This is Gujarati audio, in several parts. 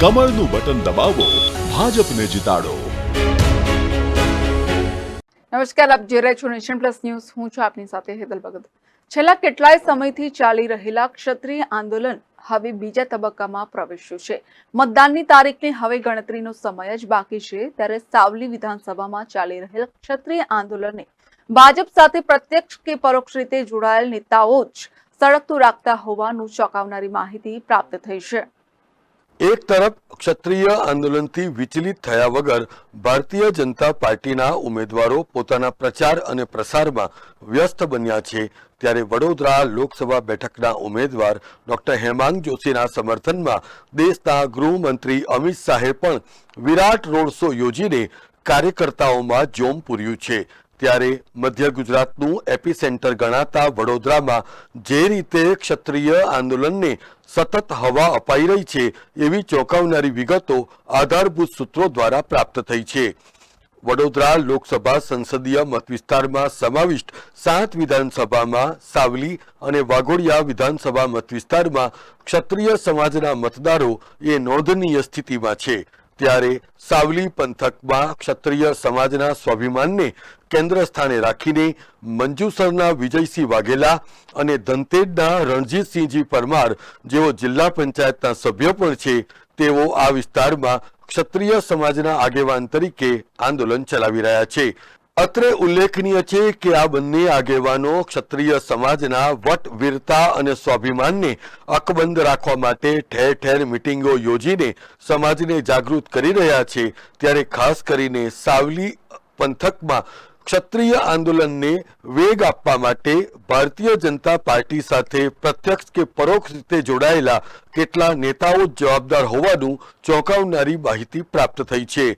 કમળનું બટન દબાવો, ભાજપને જીતાડો. નમસ્કાર, આપ જોઈ રહ્યા છો નેશન પ્લસ ન્યૂઝ. હું છું આપની સાથે હેતલ ભગત. છેલ્લા કેટલાય સમયથી ચાલી રહેલા ક્ષત્રિય આંદોલન હવે બીજા તબક્કામાં પ્રવેશ્યું છે. મતદાનની તારીખની હવે ગણતરીનો સમય જ બાકી છે, ત્યારે સાવલી વિધાનસભામાં ચાલી રહેલ ક્ષત્રિય આંદોલનને ભાજપ સાથે પ્રત્યક્ષ કે પરોક્ષ રીતે જોડાયેલ નેતાઓ જ સળગતું રાખતા હોવાનું ચોંકાવનારી માહિતી પ્રાપ્ત થઈ છે. એક તરફ ક્ષત્રિય આંદોલનથી વિચલિત થયા વગર ભારતીય જનતા પાર્ટીના ઉમેદવારો પોતાના પ્રચાર અને પ્રસારમાં વ્યસ્ત બન્યા છે, ત્યારે વડોદરા લોકસભા બેઠકના ઉમેદવાર ડોક્ટર હેમાંગ જોશીના સમર્થનમાં દેશના ગૃહમંત્રી અમિત શાહે પણ વિરાટ રોડ શો યોજીને કાર્યકર્તાઓમાં જોમ પૂર્યું છે. ત્યારે મધ્ય ગુજરાતનું એપિસેન્ટર ગણાતા વડોદરામાં જે રીતે ક્ષત્રિય આંદોલનને સતત હવા અપાઈ રહી છે, એવી ચોંકાવનારી વિગતો આધારભૂત સૂત્રો દ્વારા પ્રાપ્ત થઈ છે. વડોદરા લોકસભા સંસદીય મતવિસ્તારમાં સમાવિષ્ટ સાત વિધાનસભામાં સાવલી અને વાઘોડિયા વિધાનસભા મતવિસ્તારમાં ક્ષત્રિય સમાજના મતદારો એ નોંધનીય સ્થિતિમાં છે. ત્યારે સાવલી પંથકમાં ક્ષત્રિય સમાજના સ્વાભિમાનને કેન્દ્ર સ્થાને રાખીને મંજુસરના વિજયસિંહ વાઘેલા અને ધનતેજના રણજીતસિંહજી પરમાર જેઓ જિલ્લા પંચાયતના સભ્ય પણ છે, તેઓ આ વિસ્તારમાં ક્ષત્રિય સમાજના આગેવાન તરીકે આંદોલન ચલાવી રહ્યા છે. અત્રે ઉલ્લેખનીય છે કે આ બંને આગેવાનો ક્ષત્રિય સમાજના વટ વીરતા અને સ્વાભિમાનને અકબંધ રાખવા માટે ઠેર ઠેર મિટિંગો યોજીને સમાજને જાગૃત કરી રહ્યા છે. ત્યારે ખાસ કરીને સાવલી પંથકમાં ક્ષત્રિય આંદોલનને વેગ આપવા માટે ભારતીય જનતા પાર્ટી સાથે પ્રત્યક્ષ કે પરોક્ષ રીતે જોડાયેલા કેટલા નેતાઓ જવાબદાર હોવાનું ચોંકાવનારી માહિતી પ્રાપ્ત થઈ છે.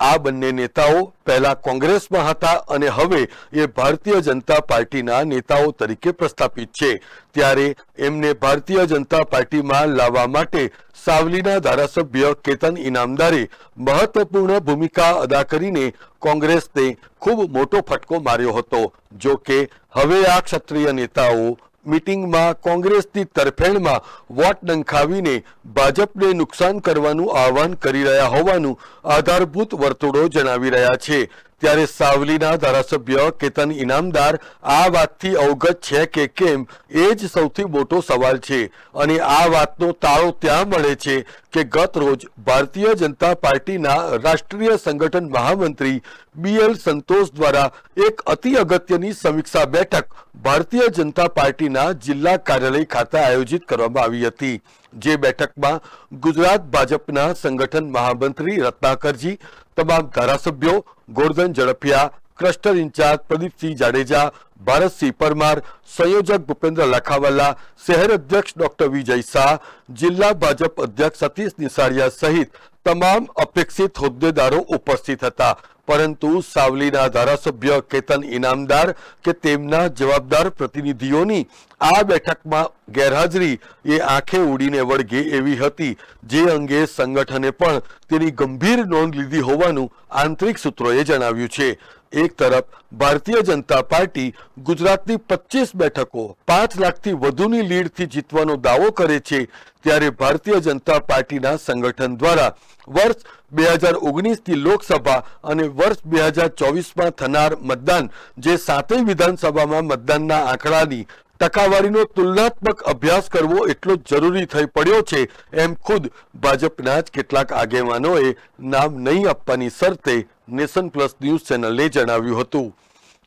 આ બંને નેતાઓ પહેલા કોંગ્રેસમાં હતા અને હવે એ ભારતીય જનતા પાર્ટીના નેતાઓ તરીકે પ્રસ્થાપિત છે. ત્યારે એમને ભારતીય જનતા પાર્ટીમાં લાવવા માટે સાવલીના ધારાસભ્ય કેતન ઇનામદારે મહત્વપૂર્ણ ભૂમિકા અદા કરીને કોંગ્રેસને ખૂબ મોટો ફટકો માર્યો હતો. જો કે હવે આ ક્ષત્રિય નેતાઓ મીટિંગમાં કોંગ્રેસની તરફેણમાં વોટ નંખાવીને ભાજપને નુકસાન કરવાનું આહવાન કરી રહ્યા હોવાનું આધારભૂત વર્તુળો જણાવી રહ્યા છે. ત્યારે સાવલીના ધારાસભ્ય કેતન ઇનામદાર આ વાતથી અવગત છે કે કેમ, એ જ સૌથી મોટો સવાલ છે. અને આ વાતનો તાળો ત્યાં મળે છે કે ગત રોજ ભારતીય જનતા પાર્ટીના રાષ્ટ્રીય સંગઠન મહામંત્રી બી એલ સંતોષ દ્વારા એક અતિ અગત્યની સમીક્ષા બેઠક ભારતીય જનતા પાર્ટીના જિલ્લા કાર્યાલય ખાતે આયોજિત કરવામાં આવી હતી. જે બેઠકમાં ગુજરાત ભાજપના સંગઠન મહામંત્રી રત્નાકરજી, તમામ ધારાસભ્યો ગોરધન ઝડપિયા ક્લસ્ટર ઇન્ચાર્જ પ્રદીપસિંહ જાડેજા ભારતસિંહ પરમાર, સંયોજક ભૂપેન્દ્ર લખાવાલા, શહેર અધ્યક્ષ ડોક્ટર વિજય શાહ, જિલ્લા ભાજપ અધ્યક્ષ સતીશ નિસારિયા સહિત તમામ અપેક્ષિત હોદ્દેદારો ઉપસ્થિત હતા. પરંતુ સાવલીના ધારાસભ્ય કેતન ઇનામદાર કે તેમના જવાબદાર પ્રતિનિધિઓની આ બેઠકમાં ગેરહાજરી એ આંખે ઉડીને વળગે એવી હતી. જે અંગે સંગઠને પણ તેની ગંભીર નોંધ લીધી હોવાનું આંતરિક સૂત્રોએ જણાવ્યું છે. એક તરફ, ભારતીય જનતા પાર્ટી ગુજરાતની પચીસ બેઠકો પાંચ લાખથી વધુની લીડથી જીતવાનો દાવો કરે છે, ત્યારે ભારતીય જનતા પાર્ટીના સંગઠન દ્વારા વર્ષ બે હજાર ઓગણીસથી લોકસભા અને વર્ષ બે હજાર ચોવીસમાં થનાર મતદાન, જે સાતેય વિધાનસભામાં મતદાનના આંકડાની ટકાવારીનો તુલનાત્મક અભ્યાસ કરવો એટલો જરૂરી થઈ પડ્યો છે એમ ખુદ ભાજપના જ કેટલાક આગેવાનોએ નામ નહીં આપવાની શરતે નેશન પ્લસ ન્યૂઝ ચેનલને જણાવ્યું હતું.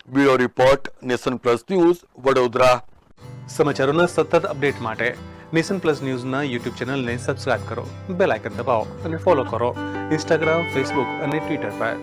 Bureau report, nation plus news, Vadodara. સમાચારોના સતત અપડેટ માટે નેશન પ્લસ ન્યૂઝના યુટ્યુબ ચેનલને સબસ્ક્રાઇબ કરો, બેલ આઇકન દબાવો અને ફોલો કરો. ઇન્સ્ટાગ્રામ, ફેસબુક અને ટ્વિટર પર.